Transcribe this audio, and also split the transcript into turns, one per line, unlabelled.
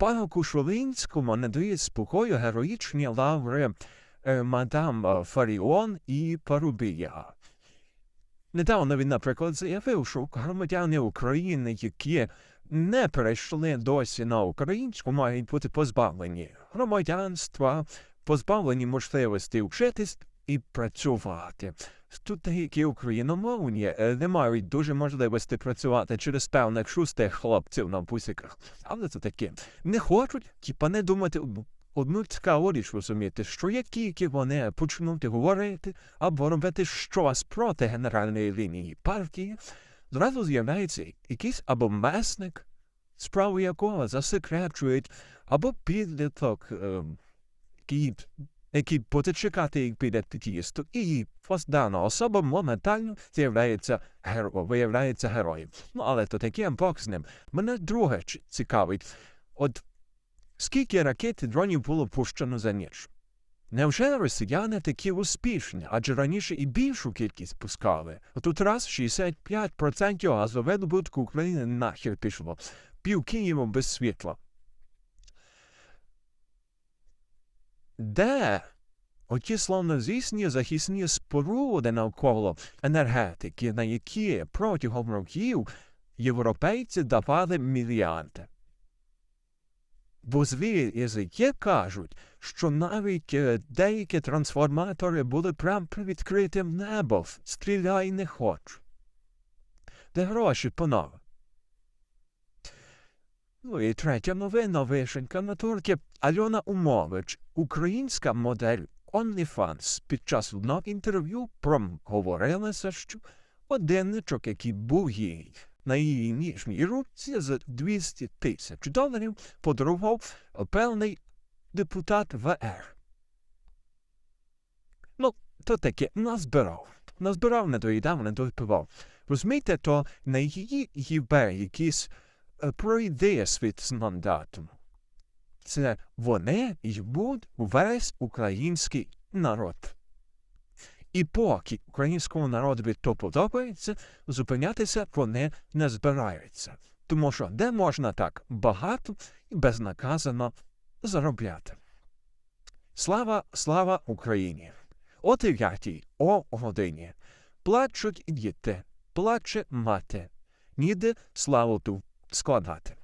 Пану Кушулинському дають спокою героїчні лаври е, мадам е, Фаріон і Парубія. Недавно він, наприклад, заявив, що громадяни України, які не перейшли досі на українську, мають бути позбавлені громадянства, позбавлені можливості вчитись і працювати. Тут деякі україномовні е, не мають дуже можливості працювати через певних шустих хлопців на бусиках. Але це таке. Не хочуть, типа не думати одну- цікаву річ розуміти, що як тільки вони почнуть говорити або робити щось проти генеральної лінії партії, зразу з'являється якийсь або месник, справу якого засекречують, або підліток, е, який буде чекати, як піде під'їзд, і ось дана особа моментально з'являється геро, виявляється героєм. Ну, але то таке Бог з ним. Мене друге цікавить. От скільки ракет і дронів було пущено за ніч? Невже росіяни такі успішні? Адже раніше і більшу кількість пускали. А Тут раз 65% газовидобутку України нахер пішло. Пів Києва без світла. Де оті славнозвісні захисні споруди навколо енергетики, на які протягом років європейці давали мільярди? Бо злі язики кажуть, що навіть е, деякі трансформатори були прямо при відкритим небом. Стріляй не хочу. Де гроші, панове? Ну і третя новина вишенька на торті. Альона Умович, українська модель OnlyFans, під час одного інтерв'ю проговорилася, що годинничок, який був їй на її ніжній руці за 200 тисяч доларів, подарував певний депутат ВР. Ну, то таке назбирав. Назбирав, не доїдав, не допивав. Розумієте, то на її якийсь е, пройде світ з мандатом. Це вони йдуть весь український народ. І поки українському народові то подобається, зупинятися вони не збираються. Тому що де можна так багато і безнаказано заробляти. Слава, слава Україні! О дев'ятій, о годині. Плачуть діти, плаче мати. Ніде славу ту складати.